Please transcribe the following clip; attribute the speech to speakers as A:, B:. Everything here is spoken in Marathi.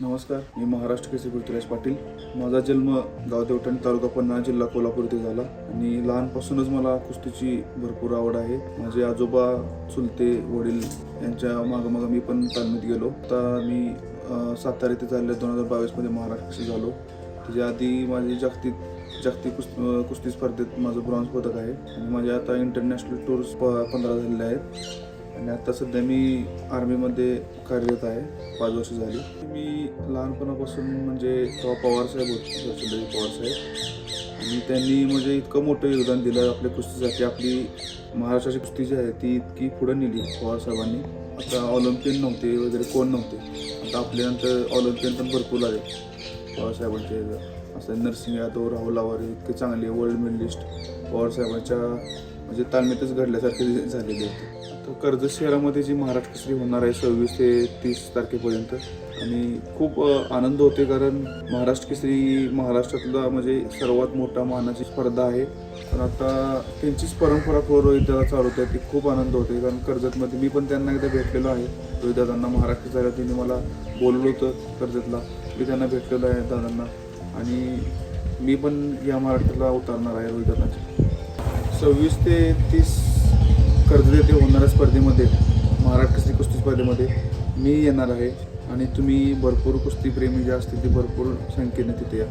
A: नमस्कार मी महाराष्ट्र केसरी पृथ्वीराज पाटील. माझा जन्म गावदेवठाण तालुका पन्हाळा जिल्हा कोल्हापूर इथे झाला. आणि लहानपासूनच मला कुस्तीची भरपूर आवड आहे. माझे आजोबा चुलते वडील यांच्या मागोमाग मी पण तालमीत गेलो. आता मी सातारा इथे झाले दोन हजार बावीसमध्ये महाराष्ट्र झालो. त्याच्या आधी माझी जागतिक जागतिक कुस्त कुस्ती स्पर्धेत माझं ब्रॉन्झ पदक आहे. आणि माझ्या आता इंटरनॅशनल टूर्स प पंधरा झालेले आहेत. आणि आता सध्या मी आर्मीमध्ये कार्यरत आहे. पाच वर्ष झाली. मी लहानपणापासून म्हणजे तेव्हा पवार साहेब होते दर्शनदेवी पवार साहेब. आणि त्यांनी म्हणजे इतकं मोठं योगदान दिलं आपल्या कुस्तीसाठी. आपली महाराष्ट्राची कुस्ती जी आहे ती इतकी पुढे नेली पवार साहेबांनी. आता ऑलिम्पियन नव्हते वगैरे कोण नव्हते. आता आपल्यानंतर ऑलिम्पियन पण भरपूर आले पवारसाहेबांचे असं नरसिंह यादव राहुल आवारे इतके चांगले वर्ल्ड मेडलिस्ट पवारसाहेबांच्या म्हणजे तालमीतच घडल्यासारखे झालेले होते. तर कर्जत शहरामध्ये जी महाराष्ट्र केसरी होणार आहे सव्वीस ते तीस तारखेपर्यंत आणि खूप आनंद होते कारण महाराष्ट्र केसरी महाराष्ट्रातला म्हणजे सर्वात मोठा मानाची स्पर्धा आहे. पण आता त्यांचीच परंपरा थोडं रोहितदादा चालवते ती खूप आनंद होते कारण कर्जतमध्ये मी पण त्यांना एकदा भेटलेलो आहे. रोहितदादांना महाराष्ट्र झाल्या त्यांनी मला बोलवलं होतं कर्जतला मी त्यांना भेटलेलो आहे दादांना. आणि मी पण या महाराष्ट्राला उतरणार आहे रोहितदादांच्या सव्वीस ते तीस कर्ज येथे होणाऱ्या स्पर्धेमध्ये महाराष्ट्र केसरी कुस्ती स्पर्धेमध्ये मी येणार आहे आणि तुम्ही भरपूर कुस्तीप्रेमी जे असतील ते भरपूर संख्येने तिथे या.